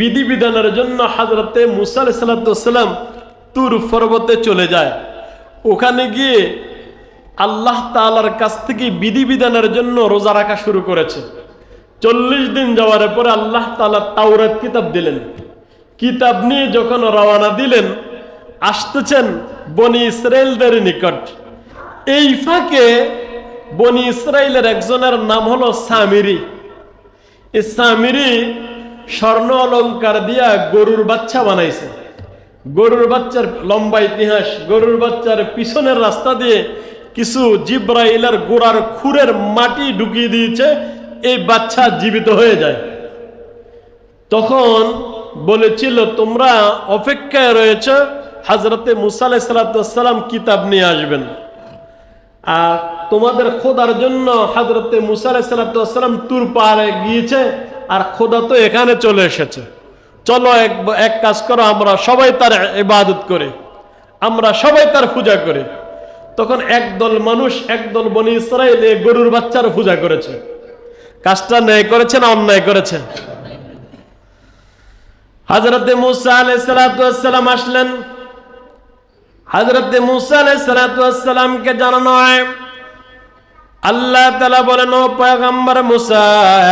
বিধিবিধানের জন্য হাজরতে মুসা সাল্লাম তুর পর্বতে চলে যায়। ওখানে গিয়ে আল্লাহ তালার কাছ থেকে বিধিবিধানের জন্য রোজা রাখা শুরু করেছে। চল্লিশ দিন যাওয়ার পরে আল্লাহ তালা তাওরাত কিতাব দিলেন। কিতাব নিয়ে যখন রওনা দিলেন, আসতেছেন বনি ইসরায়েলদের নিকট। এই ফাঁকে বনি ইসরায়েলের একজনের নাম হলো সামিরি। এই সামিরি স্বর্ণ অলঙ্কার দিয়া গরুর বাচ্চা বানাইছে। গরুর বাচ্চার লম্বা ইতিহাস, গরুর বাচ্চার পিছনের রাস্তা দিয়ে কিছু জিব্রাইলের গোড়ার খুরের মাটি ঢুকিয়ে দিয়েছে, এই বাচ্চা জীবিত হয়ে যায়। তখন বলেছিল, তোমরা অপেক্ষায় রয়েছ হাজরতে মুসা আলাইসালাম কিতাব নিয়ে আসবেন। আর তোমাদের খোদার জন্য হাজরতে মুসা আলাইসালাম তুর পাহাড়ে গিয়েছে আর খোদা তো এখানে চলে এসেছে। চলো এক এক কাজ করো, আমরা সবাই তার ইবাদত করি। আমরা সবাই তার পূজা করি। তখন একদল মানুষ, একদল বনি ইসরায়েল এই গরুর বাচ্চার পূজা করেছে। কাজটা ন্যায় করেছে না অন্যায় করেছে? হাজরতে মুসা আলাইসালাম আসলেন। হাজরতে মুসা আলাইসালামকে জানানো হয় আল্লাহ তালা বলেন, ও পয়গম্বর মুসা,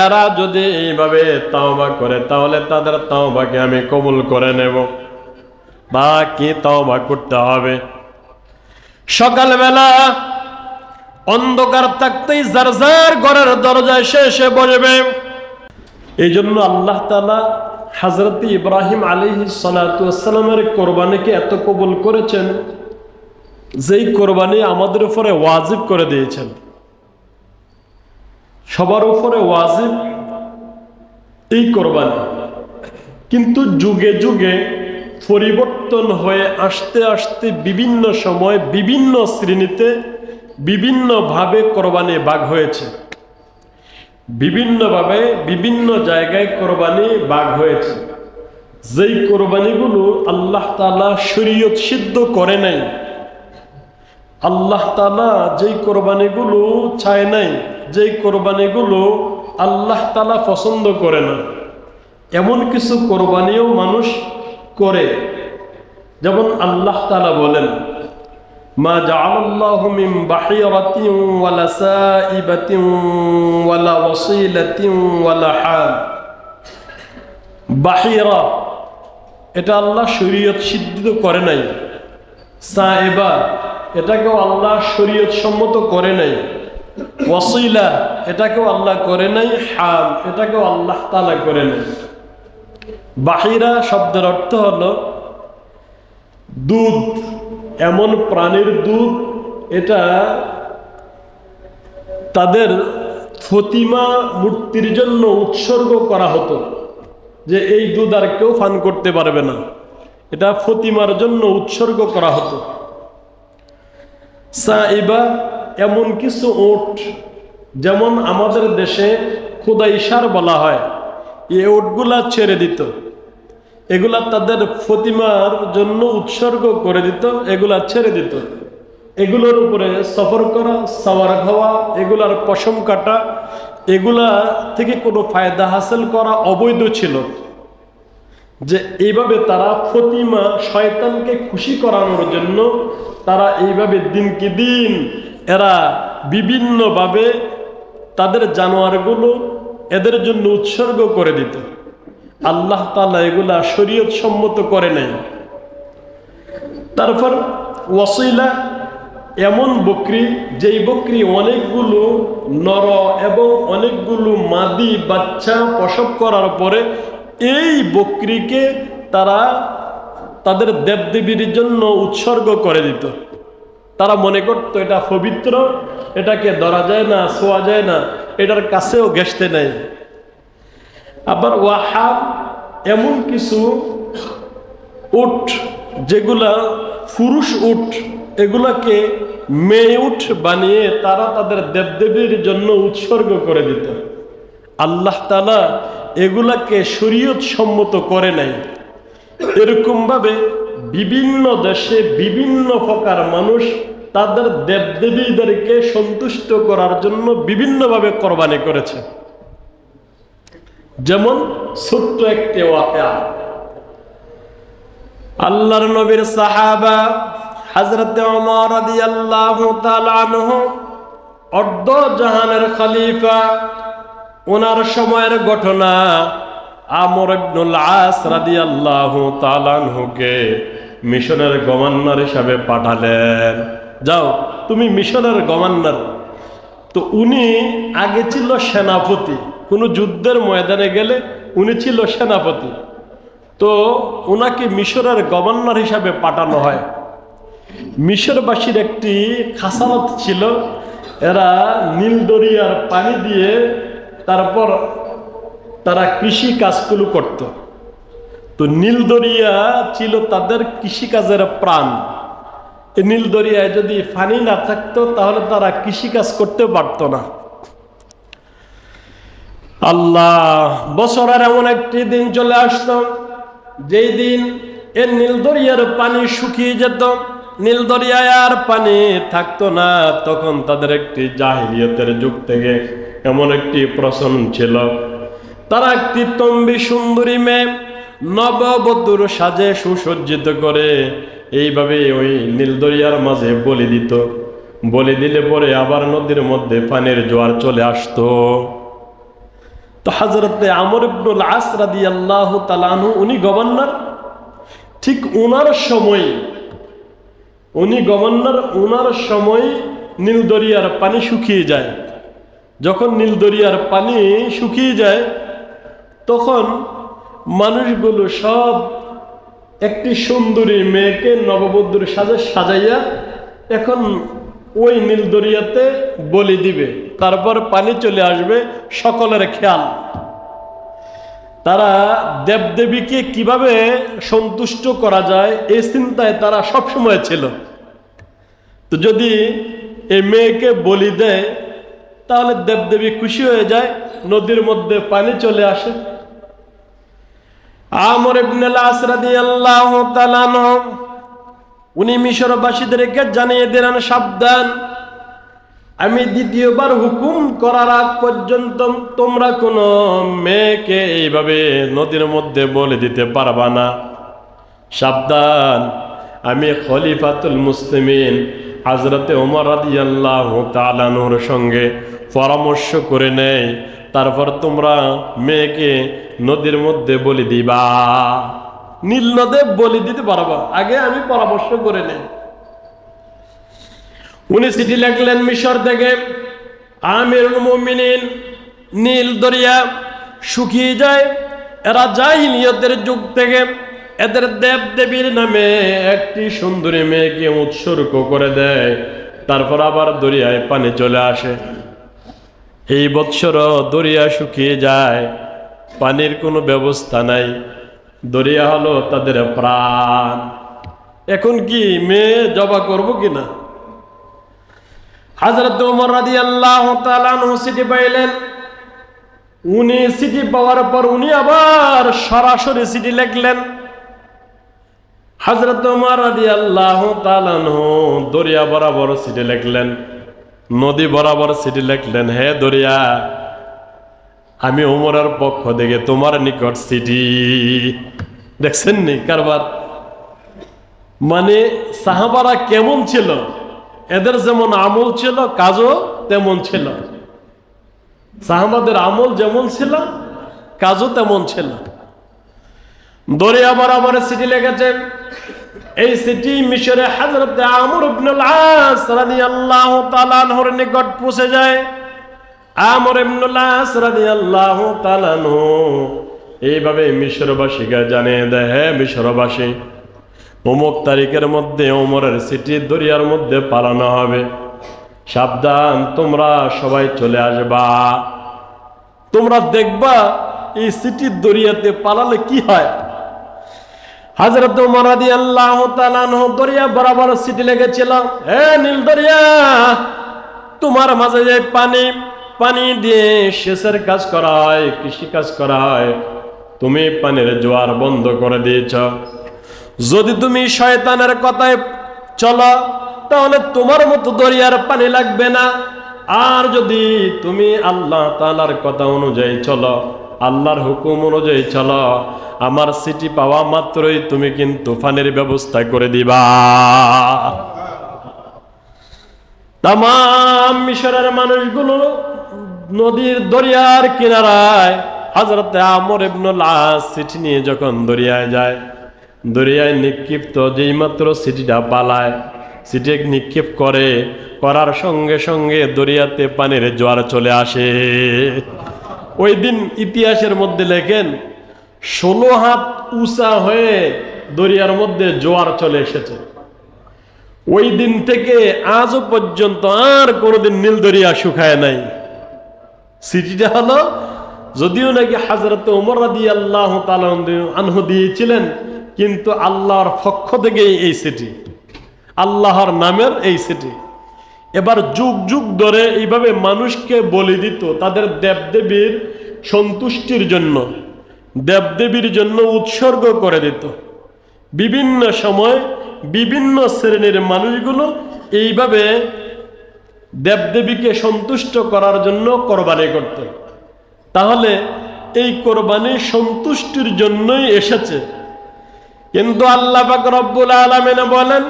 এরা যদি এইভাবে তাওবা করে, তাহলে তাদের তাওবাকে আমি কবুল করে নেব। বা কি তাওবা করতে হবে। সকালবেলা অন্ধকার থাকতেই যার যার ঘরের দরজায় সে এসে বসবে। এই জন্য আল্লাহ তালা হাজরত ইব্রাহিম আলী সালাতামের কোরবানিকে এত কবুল করেছেন, যেই কোরবানি আমাদের উপরে ওয়াজিব করে দিয়েছেন। সবার উপরে ওয়াজিব, এই কোরবানি। কিন্তু যুগে যুগে পরিবর্তন হয়ে আসতে আসতে বিভিন্ন সময় বিভিন্ন শ্রেণীতে বিভিন্নভাবে কোরবানি বাঘ হয়েছে। বিভিন্নভাবে বিভিন্ন জায়গায় কোরবানি বাঘ হয়েছে। যেই কোরবানিগুলো আল্লাহ তালা শরীয়ত সিদ্ধ করে নাই, আল্লাহ তালা যেই কোরবানিগুলো চায় নাই যেই কোরবানিগুলো আল্লাহ তালা পছন্দ করে না, এমন কিছু কোরবানিও মানুষ করে। যেমন আল্লাহ তালা বলেন, মা ওয়ালা ওয়ালা এটা আল্লাহ শরীয়ত সিদ্ধ করে নাই। সাইবা, এটাকেও আল্লাহ শরীয়ত সম্মত করে নাই। ওয়াসিলা, এটাকেও আল্লাহ করে নাই, হাম, এটাকেও আল্লাহ তালা করে নাই। বাহিরা শব্দের অর্থ হলো দুধ, এমন প্রাণীর দুধ, এটা তাদের ফতিমা মূর্তির জন্য উৎসর্গ করা হতো, যে এই দুধ আর কেউ ফান করতে পারবে না। এটা ফতিমার জন্য উৎসর্গ করা হতো। সাইবা এমন কিছু ওট যেমন আমাদের দেশে খুদাইসার বলা হয় এই ওটগুলা ছেড়ে দিত। এগুলা তাদের ফতিমার জন্য উৎসর্গ করে দিত, এগুলা ছেড়ে দিত। এগুলোর উপরে সফর করা, সাওয়ার খাওয়া, এগুলার পশম কাটা, এগুলা থেকে কোনো ফায়দা হাসিল করা অবৈধ ছিল। যে এইভাবে তারা ফতিমা শয়তানকে খুশি করানোর জন্য তারা এইভাবে দিনকে দিন এরা বিভিন্নভাবে তাদের জানোয়ারগুলো এদের জন্য উৎসর্গ করে দিত। আল্লাহ তালা এগুলা শরীয়ত সম্মত করে নাই। তারপর ওয়াসিলা এমন বকরি, যেই বকরি অনেকগুলো নর এবং অনেকগুলো মাদি বাচ্চা প্রসব করার পরে এই বকরিকে তারা তাদের দেবদেবীর জন্য উৎসর্গ করে দিত। তারা মনে করতো এটা পবিত্র, এটাকে ধরা যায় না, শোয়া যায় না, এটার কাছেও ঘেসতে নেই। আবার ওয়াহাব এমন কিছু উট, যেগুলা পুরুষ উট, এগুলাকে মেয়ে উঠ বানিয়ে তারা তাদের দেবদেবীর জন্য উৎসর্গ করে দিত। আল্লাহ তালা এগুলাকে শরীয়ত সম্মত করে নাই। এরকমভাবে বিভিন্ন দেশে বিভিন্ন প্রকার মানুষ তাদের দেবদেবীদেরকে সন্তুষ্ট করার জন্য বিভিন্নভাবে কোরবানি করেছে। যেমন ছোট্ট একটি ওয়াকা আল্লাহর নবীর সাহাবা হজরত অর্ধ জাহানের খালিফা ওনার সময়ের ঘটনা আমর ইবনুল আস রাদিয়াল্লাহু তাআলা আনহুকে মিশনের গভর্নর হিসাবে পাঠালেন। যাও, তুমি মিশনের গভর্নর। তো উনি আগে ছিল সেনাপতি, কোনো যুদ্ধের ময়দানে গেলে উনি ছিল সেনাপতি। তো ওনাকে মিশরের গভর্নর হিসাবে পাঠানো হয়। মিশরবাসীর একটি খাসালত ছিল, এরা নীলদরিয়ার পানি দিয়ে তারপর তারা কৃষি কাজগুলো করত। তো নীলদরিয়া ছিল তাদের কৃষিকাজের প্রাণ। এই নীলদরিয়ায় যদি পানি না থাকতো, তাহলে তারা কৃষিকাজ করতে পারতো না। আল্লাহ বছরের এমন একটি দিন চলে আসতো, যেই দিন এর নীলদরিয়ার পানি শুকিয়ে যেত। নীলদরিয়ায় আর পানি থাকতো না, তখন তাদের একটি জাহিলিয়তের যুগ থেকে এমন একটি প্রচলন ছিল। তারা একটি তম্বি সুন্দরী মেয়ে নববধূর সাজে সুসজ্জিত করে। এইভাবে ওই নীলদরিয়ার মাঝে বলি দিত। বলি দিলে পরে আবার নদীর মধ্যে পানির জোয়ার চলে আসতো। তো হাজরতে আমর ইবনুল আস রাদিয়াল্লাহু তাআলাহু উনি গভর্নর? ঠিক ওনার সময়, উনি গভর্নর ওনার সময় নীলদরিয়ার পানি শুকিয়ে যায়। যখন নীলদরিয়ার পানি শুকিয়ে যায় তখন মানুষগুলো সব একটি সুন্দরী মেয়েকে নববধূর সাজে সাজাইয়া এখন ওই নীলদরিয়াতে বলি দিবে। তারপর পানি চলে আসবে সকলের খেয়াল। তারা দেবদেবীকে কীভাবে সন্তুষ্ট করা যায় এই চিন্তায় তারা সবসময় ছিল। তো যদি এই মেয়েকে বলি দেয়, তাহলে দেবদেবী খুশি হয়ে যায়, নদীর মধ্যে পানি চলে আসে। আমর ইবনুল আসরাদি আল্লাহ উনি মিশরবাসীদেরকে জানিয়ে দিলেন, সাবধান, আমি দ্বিতীয়বার হুকুম করার আগ পর্যন্ত তোমরা কোনো মেয়েকে এইভাবে নদীর মধ্যে বলে দিতে পারবা না। সাবধান, আমি খলিফাতুল মুসলিমিন হাজরতে ওমর রাদিয়াল্লাহ তালানুর সঙ্গে পরামর্শ করে নেই তারপর তোমরা মেয়েকে নদীর মধ্যে বলি দিবা। নীল নদে বলি দিতে পারবা। আগে আমি পরামর্শ করে নেই। উনি চিঠি লেখলেন মিশর থেকে। আমিরুল মুমিনিন নীল দরিয়া শুকিয়ে যায়। এরা জাহিলিয়তের যুগ থেকে। এদের দেব দেবীর নামে একটি সুন্দরী মেয়েকে উৎসর্গ করে দেয়। তারপর আবার দরিয়ায় পানি চলে আসে। এই বৎসর দরিয়া শুকিয়ে যায়, পানির কোনো ব্যবস্থা নাই। দরিয়া হলো তাদের প্রাণ। এখন কি মেয়ে জবা করব কিনা? হাজরত উমর রাদি আল্লাহ সিটি পাইলেন। উনি সিটি পাওয়ার পর উনি আবার সরাসরি সিটি লিখলেন। হাজরত উমর রাদি আল্লাহ দরিয়া বরাবর সিটি লিখলেন। নদী বরাবর সিটি লিখলেন, হে দরিয়া, আমি উমরের পক্ষ থেকে তোমার নিকট সিটি দেখছেন নি কারবার? মানে সাহাবারা কেমন ছিল? এদের যেমন আমল ছিল, কাজও তেমন ছিল। সাহাবাদের আমল যেমন ছিল, কাজও তেমন ছিল। দরিয়া বরাবর সিটি লেগেছে এই সিটি মিশরে হাজরত আমর ইবনুল আস রাদিয়াল্লাহু তাআলা আনহুর নিকট পৌঁছে যায়। আমর ইবনুল আস রাদিয়াল্লাহু তাআলা আনহু এইভাবে মিশরবাসীকে জানিয়ে দেয়, হে মিশরবাসী, অমুক তারিখের মধ্যে ওমরের সিটি দরিয়ার মধ্যে পালানো হবে। সাবধান, তোমরা সবাই চলে আসবা। তোমরা দেখবা এই সিটির দরিয়াতে পালালে কি হয়? হাজরত মারাদি আল্লাহ দরিয়া বরাবর সিটি লেগেছিল। হে নীল দরিয়া, তোমার মাঝে যে পানি পানি দিয়ে সেচের কাজ করা হয় কৃষি কাজ করা হয় তুমি পানির জোয়ার বন্ধ করে দিয়েছ। যদি তুমি শয়তানের কথায় চলো, তাহলে তোমার মতো দরিয়ার পানি লাগবে না। আর যদি তুমি আল্লাহ তালার কথা অনুযায়ী চলো আল্লাহর হুকুম অনুযায়ী চলো। আমার সিটি পাওয়া মাত্রই তুমি কিন্তু পানির ব্যবস্থা করে দিবা। তাম মিশরের মানুষগুলো নদীর দরিয়ার কিনারায় হজরতে আমর ইবনুল চিঠি নিয়ে যখন দরিয়ায় যায়, দরিয়ায় নিক্ষিপ্ত যেই মাত্র সিটিটা পালায়, সিটি নিক্ষেপ করে, করার সঙ্গে সঙ্গে দরিয়াতে পানির জোয়ার চলে আসে। ওই দিন ইতিহাসের মধ্যে লেখেন, ষোলো হাত উঁচা হয়ে দরিয়ার মধ্যে জোয়ার চলে এসেছে। ওই দিন থেকে আজও পর্যন্ত আর কোনোদিন নীল দরিয়া শুকায় নাই। সিটিটা হলো, যদিও নাকি হাজরত উমর রাদি আল্লাহ আনহু দিয়েছিলেন, কিন্তু আল্লাহর পক্ষ থেকে এই সিটি আল্লাহর নামের এই সিটি এবার যুগ যুগ ধরে এইভাবে মানুষকে বলি দিত, তাদের দেবদেবীর সন্তুষ্টির জন্য, দেবদেবীর জন্য উৎসর্গ করে দিত। বিভিন্ন সময় বিভিন্ন শ্রেণির মানুষগুলো এইভাবে দেবদেবীকে সন্তুষ্ট করার জন্য কোরবানি করত। তাহলে এই কোরবানি সন্তুষ্টির জন্যই এসেছে। কিন্তু আল্লাহ রব্বুল আলামিন বলেন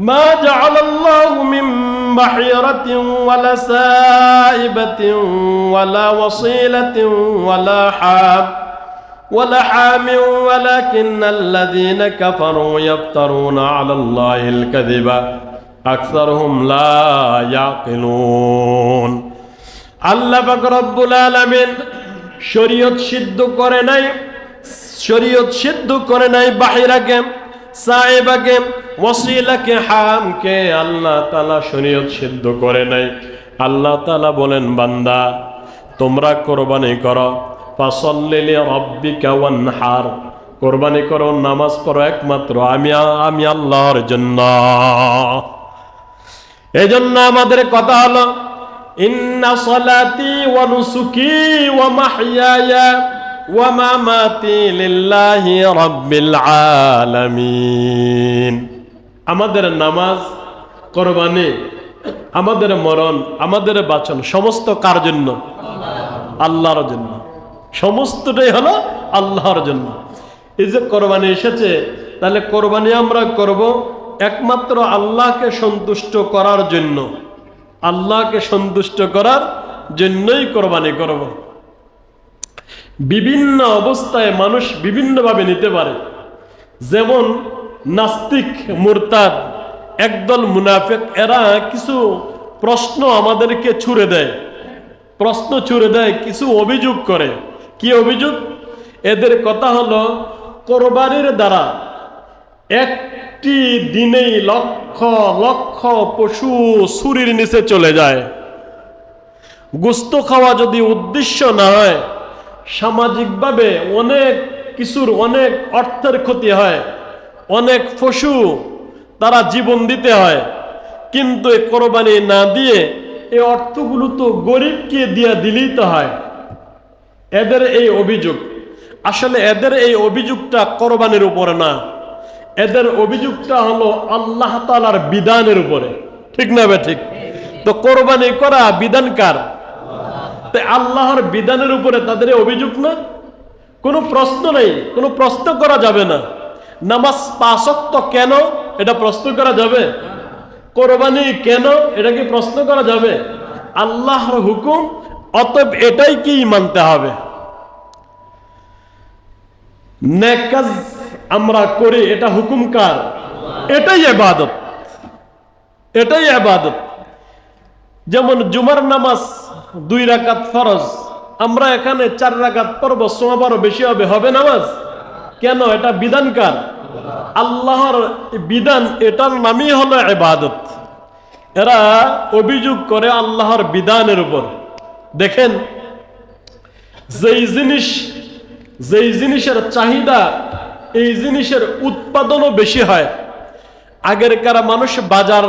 মা জাআলাল্লাহু মিন বাহিরাতিন ওয়ালা সাইবাতিন ওয়ালা ওয়াসিলাতিন ওয়ালা হাব ولا حام ولكن الذين كفروا يفترون على الله الكذب أكثرهم لا يعقلون আল্লাহ পাক রব্বুল আলামিন শরীয়ত সিদ্ধ করে নাই শরীয়ত সিদ্ধ করে নাই বাহিরাকে সাহেবাকে, ওয়াসিলাকে হামকে আল্লাহ তাআলা শরীয়ত সিদ্ধ করে নাই। আল্লাহ তাআলা বলেন, বান্দা, তোমরা কোরবানি করো। ফাসল্লিলি রব্বিকা ওয়ানহার। কোরবানি করো, নামাজ পড়ো একমাত্র আমি আমি আল্লাহর জন্য। এজন্য আমাদের কথা হলো, ইন্না সলাতি ওয়া নুসুকি ওয়া মাহইয়ায়া। আমাদের নামাজ, কোরবানি, আমাদের মরণ, আমাদের বাচন, সমস্ত কার জন্য? আল্লাহর জন্য। সমস্তটাই হলো আল্লাহর জন্য। এই যে কোরবানি এসেছে, তাহলে কোরবানি আমরা করব একমাত্র আল্লাহকে সন্তুষ্ট করার জন্য। আল্লাহকে সন্তুষ্ট করার জন্যই কোরবানি করব। বিভিন্ন অবস্থায় মানুষ বিভিন্নভাবে নিতে পারে। যেমন নাস্তিক, মুরতাদ, একদল মুনাফেক, এরা কিছু প্রশ্ন আমাদেরকে ছুড়ে দেয়। প্রশ্ন ছুড়ে দেয়, কিছু অভিযোগ করে। কি অভিযোগ? এদের কথা হলো, কোরবানির দ্বারা একটি দিনেই লক্ষ লক্ষ পশু সুরির নিচে চলে যায়। গুস্ত খাওয়া যদি উদ্দেশ্য না হয় সামাজিকভাবে অনেক কিছুর অনেক অর্থের ক্ষতি হয়, অনেক পশু তারা জীবন দিতে হয়। কিন্তু এ কোরবানি না দিয়ে এই অর্থগুলো তো গরিবকে দিয়া দিলেই তো হয়। এদের এই অভিযোগ। আসলে এদের এই অভিযোগটা কোরবানির উপরে না। এদের অভিযোগটা হলো আল্লাহ তালার বিধানের উপরে। ঠিক না বে ঠিক? তো কোরবানি করা বিধান কার তো আল্লাহর বিধানের উপরে তাদের অভিযোগ না? কোনো প্রশ্ন নেই, কোনো প্রশ্ন করা যাবে না। নামাজ পাশক্ত কেন এটা প্রশ্ন করা যাবে? কোরবানি কেন এটা কি প্রশ্ন করা যাবে? আল্লাহর হুকুম, অতএব এটাই কি মানতে হবে? নেকাজ আমরা করি, এটা হুকুম কার? এটাই এবাদত। এটাই এবাদত। যেমন জুমার নামাজ দুই রাকাত ফরজ, আমরা এখানে চার রাকাত পড়ব সোমাবারও বেশি হবে হবে নামাজ? কেন? এটা বিধান কার? আল্লাহর বিধান এটার নামই হলো এবাদত এরা অভিযোগ করে আল্লাহর বিধানের উপর। দেখেন, যেই জিনিস, যেই জিনিসের চাহিদা, এই জিনিসের উৎপাদনও বেশি হয়। আগের কারা মানুষ বাজার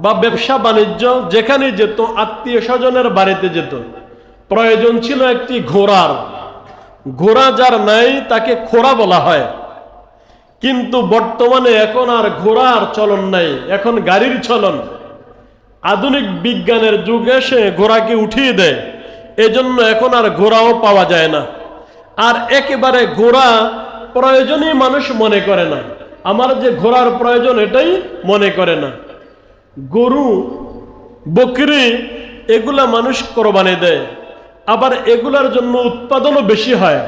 বা ব্যবসা বাণিজ্য, যেখানে যেত, আত্মীয় স্বজনের বাড়িতে যেত। প্রয়োজন ছিল একটি ঘোড়ার। ঘোড়া যার নাই, তাকে খোড়া বলা হয়। কিন্তু বর্তমানে এখন আর ঘোড়ার চলন নাই, এখন গাড়ির চলন। আধুনিক বিজ্ঞানের যুগ এসে ঘোড়াকে উঠিয়ে দেয়। এজন্য এখন আর ঘোড়াও পাওয়া যায় না। আর একেবারে ঘোড়া প্রয়োজনই মানুষ মনে করে না। আমার যে ঘোড়ার প্রয়োজন, এটাই মনে করে না। গরু বকরি এগুলা মানুষ কোরবানি দেয়। আবার এগুলার জন্য উৎপাদনও বেশি হয়।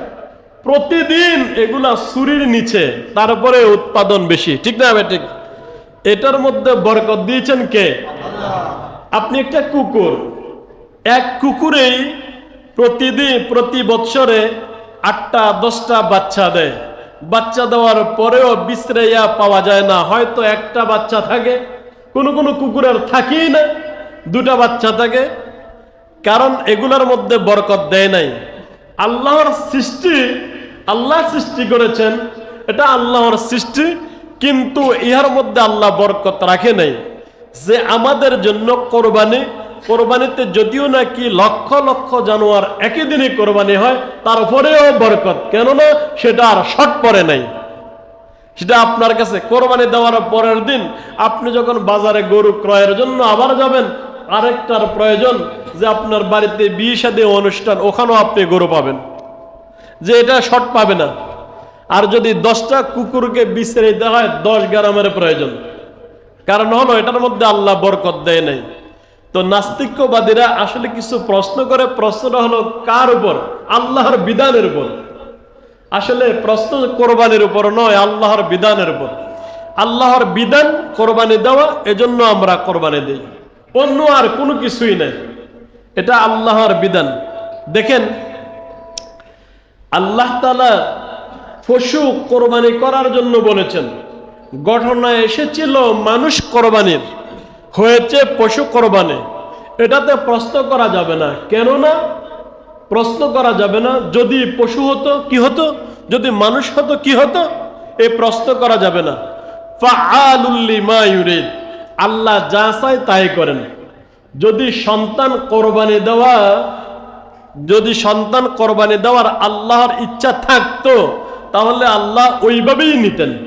প্রতিদিন এগুলা সুরির নিচে তারপরে উৎপাদন বেশি। ঠিক না ঠিক। এটার মধ্যে বরকত দিয়েছেন কে? আপনি একটা কুকুর। এক কুকুরেই প্রতিদিন প্রতি বৎসরে আটটা দশটা বাচ্চা দেয়। বাচ্চা দেওয়ার পরেও বিশ্রেয়া পাওয়া যায় না। হয়তো একটা বাচ্চা থাকে কোনো কোনো কুকুরের থাকেই না, দুটা বাচ্চা থাকে, কারণ এগুলার মধ্যে বরকত দেয় নাই। আল্লাহর সৃষ্টি, আল্লাহ সৃষ্টি করেছেন, এটা আল্লাহর সৃষ্টি, কিন্তু ইহার মধ্যে আল্লাহ বরকত রাখে নাই। যে আমাদের জন্য কোরবানি, কোরবানিতে যদিও নাকি লক্ষ লক্ষ জানোয়ার একই দিনই কোরবানি হয় তারপরেও বরকত। কেননা সেটা আর শট পড়ে নাই। সেটা আপনার কাছে কোরবানি দেওয়ার পরের দিন আপনি যখন বাজারে গরু ক্রয়ের জন্য আবার যাবেন, আরেকটার প্রয়োজন যে আপনার বাড়িতে বিয়ে অনুষ্ঠান, ওখানেও আপনি গরু পাবেন। যে এটা শর্ট পাবে না। আর যদি দশটা কুকুরকে বিছড়ে দেওয়া হয়, দশ গ্রামের প্রয়োজন। কারণ হলো এটার মধ্যে আল্লাহ বরকত দেয় নাই। তো নাস্তিক্যবাদীরা আসলে কিছু প্রশ্ন করে, প্রশ্নটা হলো কার উপর? আল্লাহর বিধানের উপর। আসলে প্রশ্ন কোরবানির উপর নয়, আল্লাহর বিধানের উপর। আল্লাহর বিধান কোরবানি দেওয়া, এজন্য আমরা কোরবানি দিই। অন্য আর কোনো কিছুই নাই। এটা আল্লাহর বিধান। দেখেন, আল্লাহ তালা পশু কোরবানি করার জন্য বলেছেন ঘটনা এসেছিল মানুষ কোরবানির, হয়েছে পশু কোরবানি। এটাতে প্রশ্ন করা যাবে না। কেননা প্রশ্ন করা যাবে না, যদি পশু হতো, কি হতো? যদি মানুষ হতো, কি হতো? এ প্রশ্ন করা যাবে না। আল্লাহ যা চায় তাই করেন। যদি সন্তান কোরবানি দেওয়া, যদি সন্তান কোরবানি দেওয়ার আল্লাহর ইচ্ছা থাকতো, তাহলে আল্লাহ ওইভাবেই নিতেন।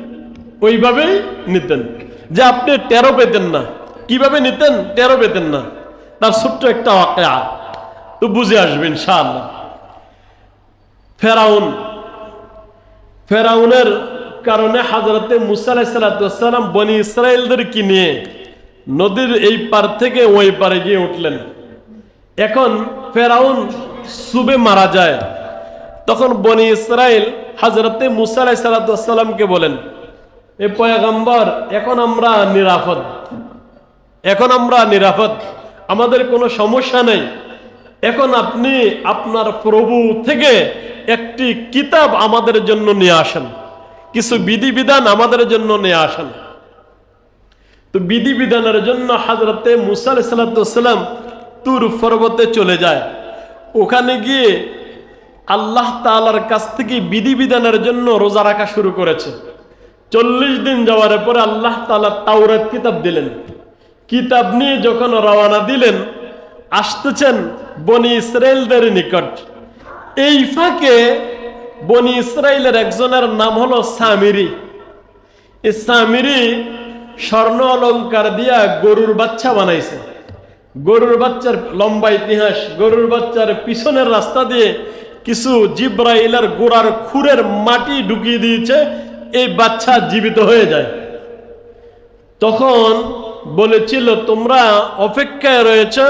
ওইভাবেই নিতেন। যে আপনি টেরো পেতেন না। কীভাবে নিতেন? টেরো পেতেন না। তার ছোট্ট একটা ওয়াকিয়া। তো বুঝে আসবেন ইনশাআল্লাহ। ফেরাউন, ফেরাউনের কারণে হাজরতে মুসা আলাইসালাম বনি ইসরায়েলদেরকে নিয়ে নদীর এই পার থেকে ওই পারে গিয়ে উঠলেন। এখন ফেরাউন সুবে মারা যায়। তখন বনি ইসরায়েল হাজরতে মুসা আলাইসালামকে বলেন, এ পয়াগম্বর, এখন আমরা নিরাপদ। এখন আমরা নিরাপদ। আমাদের কোনো সমস্যা নেই। এখন আপনি আপনার প্রভু থেকে একটি কিতাব আমাদের জন্য নিয়ে আসেন। কিছু বিধিবিধান আমাদের জন্য নিয়ে আসেন। তো বিধিবিধানের জন্য হাজরতে মুসা সাল্লাম তুর পর্বতে চলে যায়। ওখানে গিয়ে আল্লাহ তালার কাছ থেকে বিধিবিধানের জন্য রোজা রাখা শুরু করেছে। চল্লিশ দিন যাওয়ার পরে আল্লাহ তালা তাওরাত কিতাব দিলেন। কিতাব নিয়ে যখন রওনা দিলেন, আসতেছেন বনি ইসরায়েলদের নিকট। এই ফাঁকে বনি ইসরায়েলের একজনের নাম হলো সামিরি। সামিরি স্বর্ণ অলঙ্কার দিয়া গরুর বাচ্চা বানাইছে। গরুর বাচ্চার লম্বা ইতিহাস, গরুর বাচ্চার পিছনের রাস্তা দিয়ে কিছু জিব্রাইলের গোড়ার খুরের মাটি ঢুকিয়ে দিয়েছে, এই বাচ্চা জীবিত হয়ে যায়। তখন বলেছিল, তোমরা অপেক্ষায় রয়েছে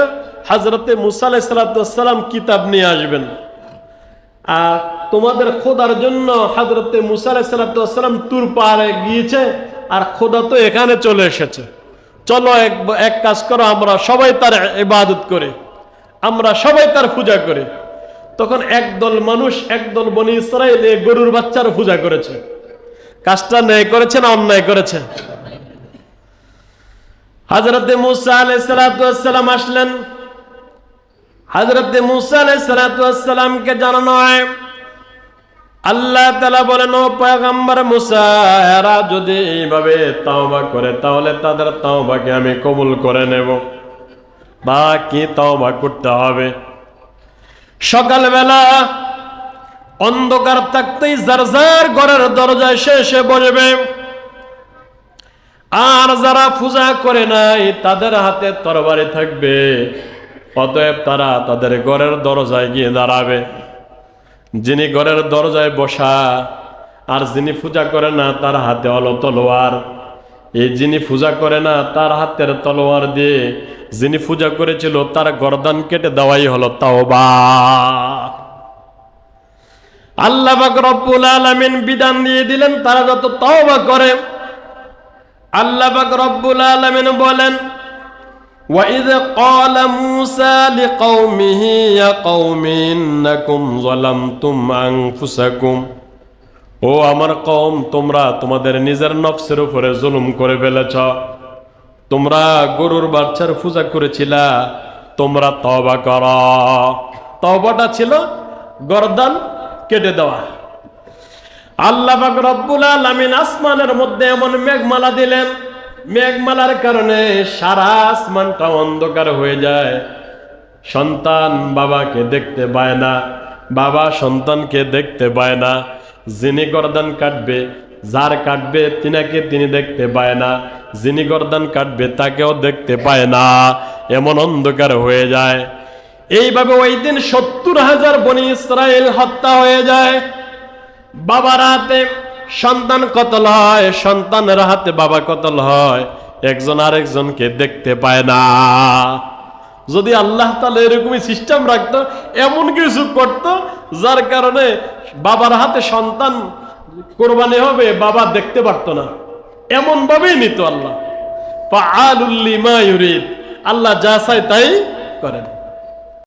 হাজরতে মুসা সালাম কিতাব নিয়ে আসবেন। আর তোমাদের খোদার জন্য হাজরতে মুসা সালাম তুর পাহাড়ে গিয়েছে, আর খোদা তো এখানে চলে এসেছে। চলো এক এক কাজ করো, আমরা সবাই তার ইবাদত করে। আমরা সবাই তার পূজা করি। তখন একদল মানুষ, একদল বনি ইসরায়েল গরুর বাচ্চার পূজা করেছে। কাজটা ন্যায় করেছে না অন্যায় করেছে? হাজরতে মুসা আলাইসালাম আসলেন। হাজরতে মুসা জানানো হয়, আল্লাহ তালা বলেন, ও পয়গম্বর মুসা, এরা যদি এইভাবে তাওবা করে, তাহলে তাদের তাওবাকে আমি কবুল করে নেব। বা কি তাওবা করতে হবে। সকালবেলা অন্ধকার থাকতেই যার ঘরের দরজায় সে এসে বসবে। আর যারা পূজা করে নাই, তাদের হাতে তরবারি থাকবে। অতএব তারা তাদের ঘরের দরজায় গিয়ে দাঁড়াবে। যিনি ঘরের দরজায় বসা, আর যিনি পূজা করে না, তার হাতে হলো তলোয়ার। এই যিনি পূজা করে না, তার হাতের তলোয়ার দিয়ে যিনি পূজা করেছিল, তার গরদান কেটে দেওয়াই হলো তাওবা। আল্লাহ রব্বুল আলামিন বিধান দিয়ে দিলেন, তারা যত তওবা করে। আল্লাহ রব্বুল আলামিন বলেন وإذ قال موسى لقومه يا قوم إنكم ظلمتم أنفسكم ও আমার কম তোমরা তোমাদের নিজের নফসের উপরে জুলুম করে ফেলেছ তোমরা গরুর বাচ্চার পূজা করেছিলা তোমরা তবা কর তবাটা ছিল গরদান কেটে দেওয়া আল্লাহ পাক রব্বুল আলামিন আসমানের মধ্যে এমন মেঘমালা দিলেন মেঘমালার কারণে সারা আসমানটা অন্ধকার হয়ে যায়। সন্তান বাবাকে দেখতে পায় না, বাবা সন্তানকে দেখতে পায় না, যিনি গর্দান কাটবে, যার কাটবে তিনাকে তিনি দেখতে পায় না, যিনি গর্দান কাটবে তাকেও দেখতে পায় না, এমন অন্ধকার হয়ে যায়। এইভাবে ওই দিন সত্তর হাজার বনি ইসরায়েল হত্যা হয়ে যায়। বাবার হাতে সন্তান কতল হয়? সন্তানের হাতে বাবা কতল হয়? একজন আরেকজনকে দেখতে পায় না। যদি আল্লাহ তাহলে এরকমই সিস্টেম রাখতো, এমন কিছু করতো, যার কারণে বাবার হাতে সন্তান কোরবানি হবে, বাবা দেখতে পারতো না। এমন ভাবেই নিত আল্লাহ। আল্লাহ যা চায় তাই করেন।